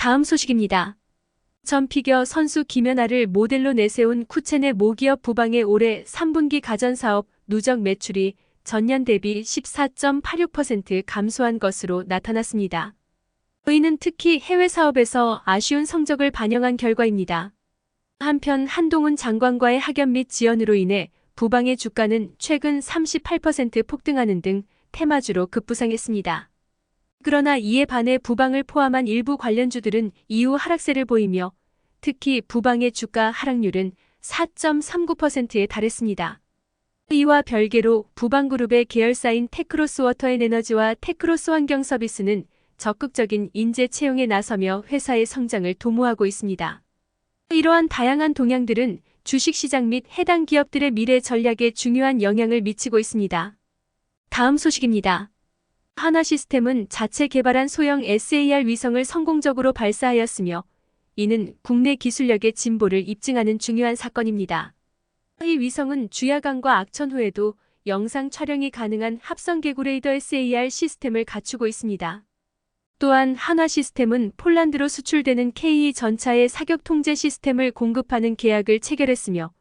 다음 소식입니다. 전 피겨 선수 김연아를 모델로 내세운 쿠첸의 모기업 부방의 올해 3분기 가전사업 누적 매출이 전년 대비 14.86% 감소한 것으로 나타났습니다. 이는 특히 해외 사업에서 아쉬운 성적을 반영한 결과입니다. 한편 한동훈 장관과의 학연 및 지연으로 인해 부방의 주가는 최근 38% 폭등하는 등 테마주로 급부상했습니다. 그러나 이에 반해 부방을 포함한 일부 관련주들은 이후 하락세를 보이며 특히 부방의 주가 하락률은 4.39%에 달했습니다. 이와 별개로 부방그룹의 계열사인 테크로스 워터앤에너지와 테크로스 환경서비스는 적극적인 인재 채용에 나서며 회사의 성장을 도모하고 있습니다. 이러한 다양한 동향들은 주식시장 및 해당 기업들의 미래 전략에 중요한 영향을 미치고 있습니다. 다음 소식입니다. 하나 시스템은 자체 개발한 소형 SAR 위성을 성공적으로 발사하였으며 이는 국내 기술력의 진보를 입증하는 중요한 사건입니다. 이 위성은 주야강과 악천 후에도 영상 촬영이 가능한 합성 개구 레이더 SAR 시스템을 갖추고 있습니다. 또한 한화 시스템은 폴란드로 수출되는 KE 전차의 사격 통제 시스템을 공급하는 계약을 체결했으며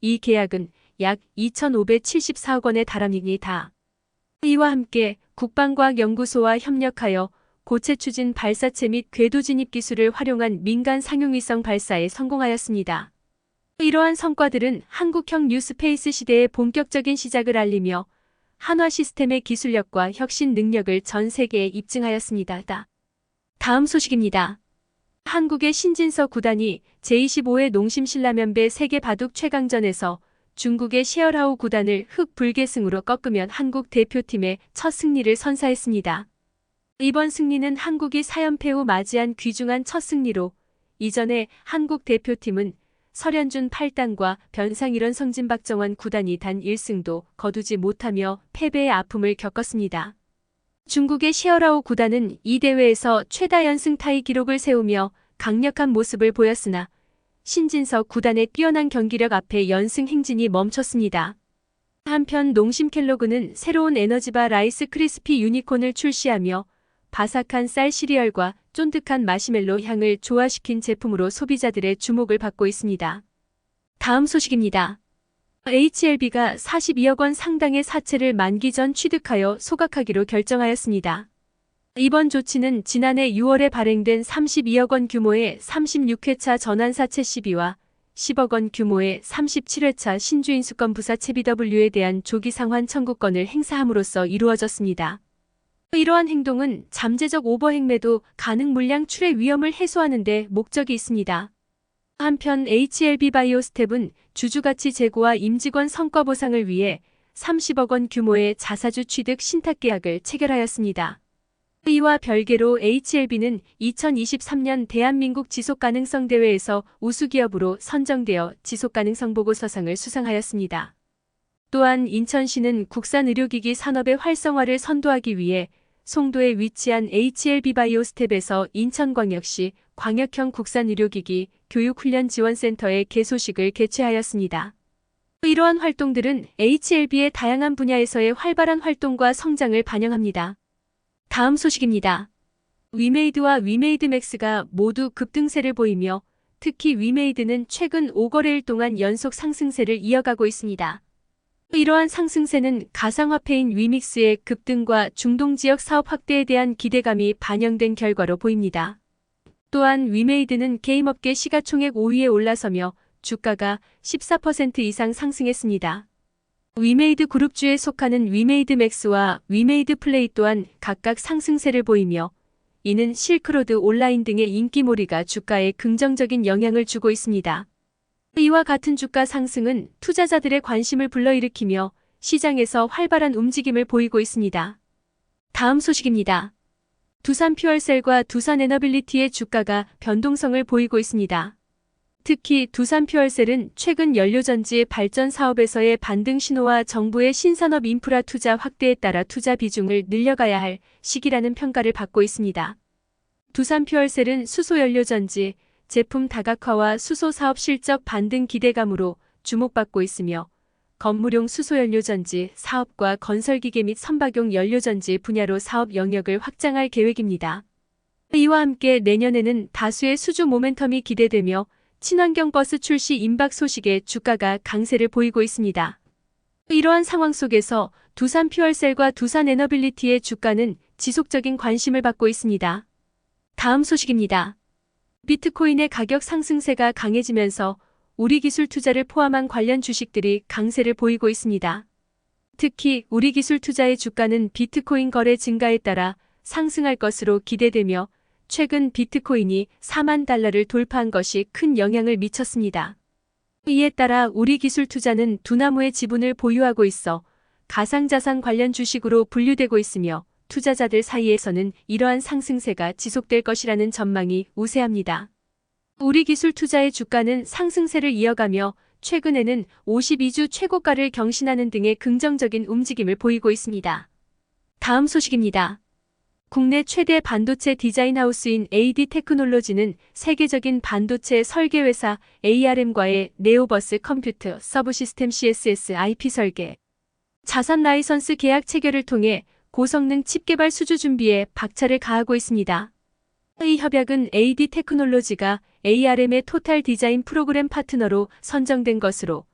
이 계약은 약 2,574억 원에 달합니다. 이와 함께 국방과학연구소와 협력하여 고체 추진 발사체 및 궤도 진입 기술을 활용한 민간 상용위성 발사에 성공하였습니다. 이러한 성과들은 한국형 뉴스페이스 시대의 본격적인 시작을 알리며 한화 시스템의 기술력과 혁신 능력을 전 세계에 입증하였습니다. 다음 소식입니다. 한국의 신진서 구단이 제25회 농심 신라면배 세계 바둑 최강전에서 중국의 시얼하우 구단을 흑불계승으로 꺾으면 한국 대표팀의 첫 승리를 선사했습니다. 이번 승리는 한국이 4연패 후 맞이한 귀중한 첫 승리로 이전에 한국 대표팀은 설현준 8단과 변상일원 성진 박정원 9단이 단 1승도 거두지 못하며 패배의 아픔을 겪었습니다. 중국의 시어라오 구단은 이 대회에서 최다 연승 타이 기록을 세우며 강력한 모습을 보였으나 신진석 구단의 뛰어난 경기력 앞에 연승 행진이 멈췄습니다. 한편 농심 켈로그는 새로운 에너지바 라이스 크리스피 유니콘을 출시하며 바삭한 쌀 시리얼과 쫀득한 마시멜로 향을 조화시킨 제품으로 소비자들의 주목을 받고 있습니다. 다음 소식입니다. HLB가 42억 원 상당의 사채를 만기 전 취득하여 소각하기로 결정하였습니다. 이번 조치는 지난해 6월에 발행된 32억 원 규모의 36회차 전환사채 시비와 10억 원 규모의 37회차 신주인수권 부사채 BW에 대한 조기 상환 청구권을 행사함으로써 이루어졌습니다. 이러한 행동은 잠재적 오버행 매도 가능 물량 출의 위험을 해소하는 데 목적이 있습니다. 한편 HLB 바이오스텝은 주주가치 제고와 임직원 성과 보상을 위해 30억 원 규모의 자사주 취득 신탁 계약을 체결하였습니다. 이와 별개로 HLB는 2023년 대한민국 지속가능성 대회에서 우수기업으로 선정되어 지속가능성 보고서상을 수상하였습니다. 또한 인천시는 국산 의료기기 산업의 활성화를 선도하기 위해 송도에 위치한 HLB 바이오스텝에서 인천광역시 광역형 국산 의료기기 교육훈련지원센터의 개소식을 개최하였습니다. 이러한 활동들은 HLB의 다양한 분야에서의 활발한 활동과 성장을 반영합니다. 다음 소식입니다. 위메이드와 위메이드 맥스가 모두 급등세를 보이며 특히 위메이드는 최근 5거래일 동안 연속 상승세를 이어가고 있습니다. 이러한 상승세는 가상화폐인 위믹스의 급등과 중동 지역 사업 확대에 대한 기대감이 반영된 결과로 보입니다. 또한 위메이드는 게임업계 시가총액 5위에 올라서며 주가가 14% 이상 상승했습니다. 위메이드 그룹주에 속하는 위메이드 맥스와 위메이드 플레이 또한 각각 상승세를 보이며 이는 실크로드 온라인 등의 인기몰이가 주가에 긍정적인 영향을 주고 있습니다. 이와 같은 주가 상승은 투자자들의 관심을 불러일으키며 시장에서 활발한 움직임을 보이고 있습니다. 다음 소식입니다. 두산 퓨얼셀과 두산 에너빌리티의 주가가 변동성을 보이고 있습니다. 특히 두산 퓨얼셀은 최근 연료전지 발전 사업에서의 반등 신호와 정부의 신산업 인프라 투자 확대에 따라 투자 비중을 늘려가야 할 시기라는 평가를 받고 있습니다. 두산 퓨얼셀은 수소연료전지, 제품 다각화와 수소 사업 실적 반등 기대감으로 주목받고 있으며 건물용 수소연료전지 사업과 건설기계 및 선박용 연료전지 분야로 사업 영역을 확장할 계획입니다. 이와 함께 내년에는 다수의 수주 모멘텀이 기대되며 친환경 버스 출시 임박 소식에 주가가 강세를 보이고 있습니다. 이러한 상황 속에서 두산 퓨얼셀과 두산 에너빌리티의 주가는 지속적인 관심을 받고 있습니다. 다음 소식입니다. 비트코인의 가격 상승세가 강해지면서 우리 기술 투자를 포함한 관련 주식들이 강세를 보이고 있습니다. 특히 우리 기술 투자의 주가는 비트코인 거래 증가에 따라 상승할 것으로 기대되며 최근 비트코인이 4만 달러를 돌파한 것이 큰 영향을 미쳤습니다. 이에 따라 우리 기술 투자는 두나무의 지분을 보유하고 있어 가상자산 관련 주식으로 분류되고 있으며 투자자들 사이에서는 이러한 상승세가 지속될 것이라는 전망이 우세합니다. 우리 기술 투자의 주가는 상승세를 이어가며 최근에는 52주 최고가를 경신하는 등의 긍정적인 움직임을 보이고 있습니다. 다음 소식입니다. 국내 최대 반도체 디자인 하우스인 AD 테크놀로지는 세계적인 반도체 설계 회사 ARM과의 네오버스 컴퓨터 서브 시스템 CSS IP 설계 자산 라이선스 계약 체결을 통해 고성능 칩 개발 수주 준비에 박차를 가하고 있습니다. 이 협약은 AD 테크놀로지가 ARM의 토탈 디자인 프로그램 파트너로 선정된 것으로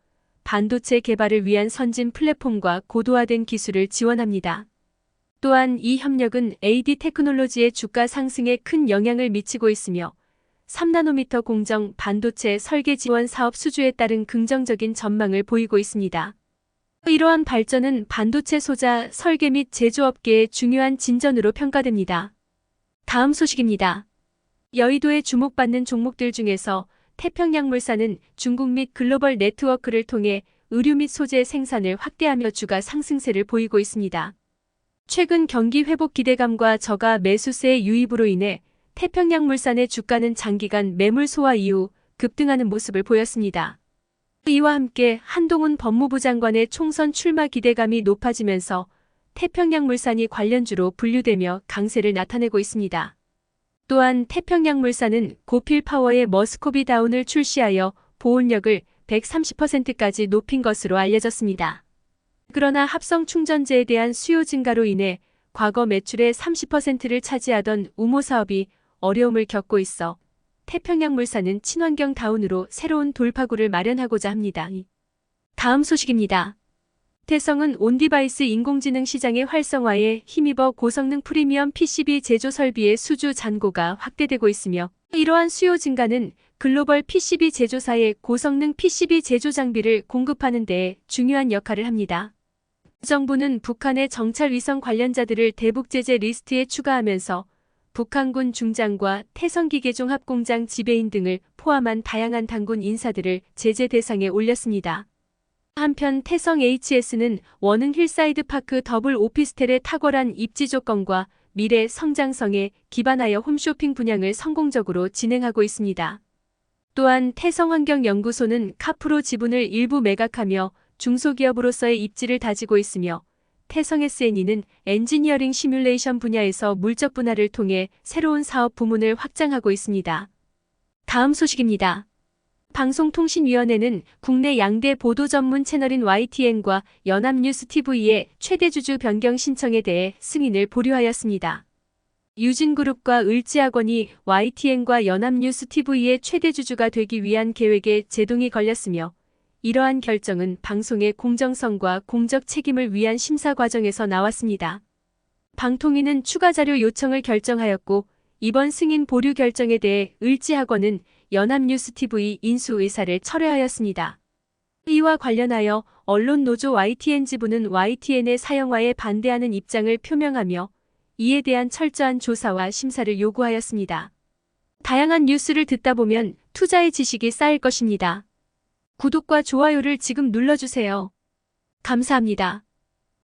반도체 개발을 위한 선진 플랫폼과 고도화된 기술을 지원합니다. 또한 이 협력은 AD 테크놀로지의 주가 상승에 큰 영향을 미치고 있으며 3나노미터 공정 반도체 설계 지원 사업 수주에 따른 긍정적인 전망을 보이고 있습니다. 이러한 발전은 반도체 소자, 설계 및 제조업계의 중요한 진전으로 평가됩니다. 다음 소식입니다. 여의도에 주목받는 종목들 중에서 태평양물산은 중국 및 글로벌 네트워크를 통해 의류 및 소재 생산을 확대하며 주가 상승세를 보이고 있습니다. 최근 경기 회복 기대감과 저가 매수세의 유입으로 인해 태평양 물산의 주가는 장기간 매물 소화 이후 급등하는 모습을 보였습니다. 이와 함께 한동훈 법무부 장관의 총선 출마 기대감이 높아지면서 태평양 물산이 관련주로 분류되며 강세를 나타내고 있습니다. 또한 태평양 물산은 고필 파워의 머스코비 다운을 출시하여 보온력을 130%까지 높인 것으로 알려졌습니다. 그러나 합성 충전재에 대한 수요 증가로 인해 과거 매출의 30%를 차지하던 우모 사업이 어려움을 겪고 있어 태평양 물산은 친환경 다운으로 새로운 돌파구를 마련하고자 합니다. 다음 소식입니다. 태성은 온디바이스 인공지능 시장의 활성화에 힘입어 고성능 프리미엄 PCB 제조 설비의 수주 잔고가 확대되고 있으며 이러한 수요 증가는 글로벌 PCB 제조사의 고성능 PCB 제조 장비를 공급하는 데 중요한 역할을 합니다. 정부는 북한의 정찰 위성 관련자들을 대북 제재 리스트에 추가하면서 북한군 중장과 태성기계종 합공장 지배인 등을 포함한 다양한 당군 인사들을 제재 대상에 올렸습니다. 한편 태성 HS는 원흥 힐사이드 파크 더블 오피스텔의 탁월한 입지 조건과 미래 성장성에 기반하여 홈쇼핑 분양을 성공적으로 진행하고 있습니다. 또한 태성환경연구소는 카프로 지분을 일부 매각하며 중소기업으로서의 입지를 다지고 있으며 태성 SNE는 엔지니어링 시뮬레이션 분야에서 물적 분할을 통해 새로운 사업 부문을 확장하고 있습니다. 다음 소식입니다. 방송통신위원회는 국내 양대 보도 전문 채널인 YTN과 연합뉴스 TV의 최대 주주 변경 신청에 대해 승인을 보류하였습니다. 유진그룹과 을지학원이 YTN과 연합뉴스 TV의 최대 주주가 되기 위한 계획에 제동이 걸렸으며 이러한 결정은 방송의 공정성과 공적 책임을 위한 심사 과정에서 나왔습니다. 방통위는 추가 자료 요청을 결정하였고 이번 승인 보류 결정에 대해 을지학원은 연합뉴스TV 인수 의사를 철회하였습니다. 이와 관련하여 언론노조 YTN 지부는 YTN의 사형화에 반대하는 입장을 표명하며 이에 대한 철저한 조사와 심사를 요구하였습니다. 다양한 뉴스를 듣다 보면 투자의 지식이 쌓일 것입니다. 구독과 좋아요를 지금 눌러주세요. 감사합니다.